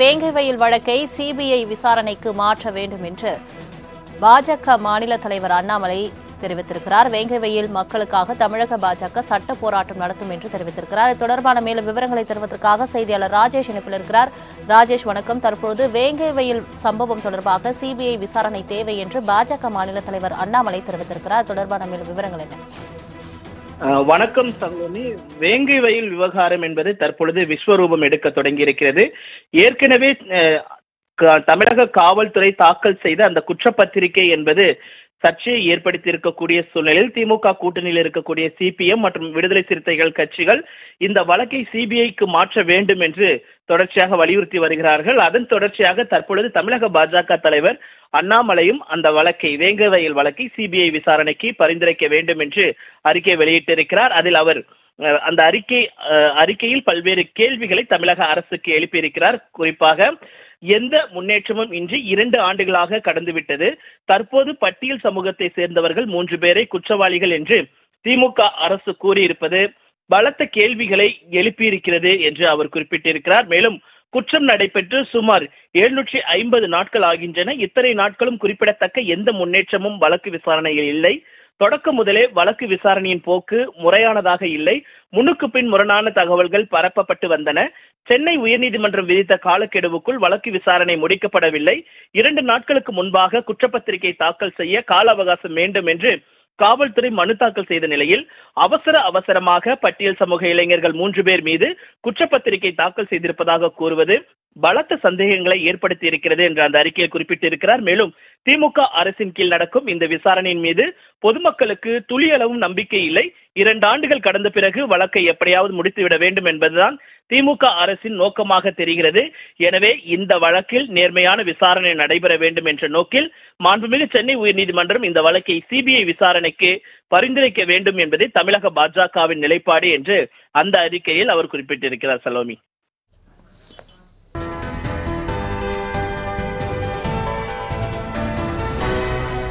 வேங்கை வயல் வழக்கை சிபிஐ விசாரணைக்கு மாற்ற வேண்டும் என்று பாஜக மாநில தலைவர் அண்ணாமலை தெரிவித்திருக்கிறார். வேங்கை வயல் மக்களுக்காக தமிழக பாஜக சட்ட போராட்டம் நடத்தும் என்று தெரிவித்திருக்கிறார். இது தொடர்பான மேலும் விவரங்களை தருவதற்காக செய்தியாளர் ராஜேஷ் இணைப்பில் இருக்கிறார். ராஜேஷ் வணக்கம். தற்பொழுது வேங்கை வயல் சம்பவம் தொடர்பாக சிபிஐ விசாரணை தேவை என்று பாஜக மாநில தலைவர் அண்ணாமலை தெரிவித்திருக்கிறார். தொடர்பான மேலும் விவரங்கள் என்ன? வணக்கம் சங்கமி. வேங்கை வயல் விவகாரம் என்பது தற்பொழுது விஸ்வரூபம் எடுக்க தொடங்கியிருக்கிறது. ஏற்கனவே க- தமிழக காவல்துறை தாக்கல் செய்த அந்த குற்றப்பத்திரிகை என்பது சர்ச்சையை ஏற்படுத்தி இருக்கக்கூடிய சூழ்நிலையில் திமுக கூட்டணியில் இருக்கக்கூடிய சிபிஎம் மற்றும் விடுதலை சிறுத்தைகள் கட்சிகள் இந்த வழக்கை சிபிஐக்கு மாற்ற வேண்டும் என்று தொடர்ச்சியாக வலியுறுத்தி வருகிறார்கள். அதன் தொடர்ச்சியாக தற்பொழுது தமிழக பாஜக தலைவர் அண்ணாமலையும் அந்த வழக்கை வேங்கை வயல் வழக்கை சிபிஐ விசாரணைக்கு பரிந்துரைக்க வேண்டும் என்று அறிக்கை வெளியிட்டிருக்கிறார். அதில் அவர் அந்த அறிக்கை அறிக்கையில் பல்வேறு கேள்விகளை தமிழக அரசுக்கு எழுப்பியிருக்கிறார். குறிப்பாக எந்த முன்னேற்றமும் இன்றி இரண்டு ஆண்டுகளாக கடந்துவிட்டது. தற்போது பட்டியல் சமூகத்தை சேர்ந்தவர்கள் மூன்று பேரை குற்றவாளிகள் என்று திமுக அரசு கூறியிருப்பது பலத்த கேள்விகளை எழுப்பியிருக்கிறது என்று அவர் குறிப்பிட்டிருக்கிறார். மேலும் குற்றம் நடைபெற்று சுமார் எழுநூற்றி ஐம்பது நாட்கள் ஆகின்றன. இத்தனை நாட்களும் குறிப்பிடத்தக்க எந்த முன்னேற்றமும் வழக்கு விசாரணையில் இல்லை. தொடக்கம் முதலே வழக்கு விசாரணையின் போக்கு முறையானதாக இல்லை. முன்னுக்கு பின் முரணான தகவல்கள் பரப்பப்பட்டு வந்தன. சென்னை உயர்நீதிமன்றம் விதித்த காலக்கெடுவுக்குள் வழக்கு விசாரணை முடிக்கப்படவில்லை. இரண்டு நாட்களுக்கு முன்பாக குற்றப்பத்திரிகை தாக்கல் செய்ய கால அவகாசம் வேண்டும் என்று காவல்துறை மனு தாக்கல் செய்த நிலையில் அவசர அவசரமாக பட்டியல் சமூக இளைஞர்கள் மூன்று பேர் மீது குற்றப்பத்திரிகை தாக்கல் செய்திருப்பதாக கூறுவது பலத்த சந்தேகங்களை ஏற்படுத்தி இருக்கிறது என்று அந்த அறிக்கையில் குறிப்பிட்டிருக்கிறார். மேலும் திமுக அரசின் கீழ் நடக்கும் இந்த விசாரணையின் மீது பொதுமக்களுக்கு துளியளவும் நம்பிக்கை இல்லை. இரண்டு ஆண்டுகள் கடந்த பிறகு வழக்கை எப்படியாவது முடித்துவிட வேண்டும் என்பதுதான் திமுக அரசின் நோக்கமாக தெரிகிறது. எனவே இந்த வழக்கில் நேர்மையான விசாரணை நடைபெற வேண்டும் என்ற நோக்கில் மாண்புமிகு சென்னை உயர்நீதிமன்றம் இந்த வழக்கை சிபிஐ விசாரணைக்கு பரிந்துரைக்க வேண்டும் என்பதே தமிழக பாஜகவின் நிலைப்பாடு என்று அந்த அறிக்கையில் அவர் குறிப்பிட்டிருக்கிறார் சலோமி.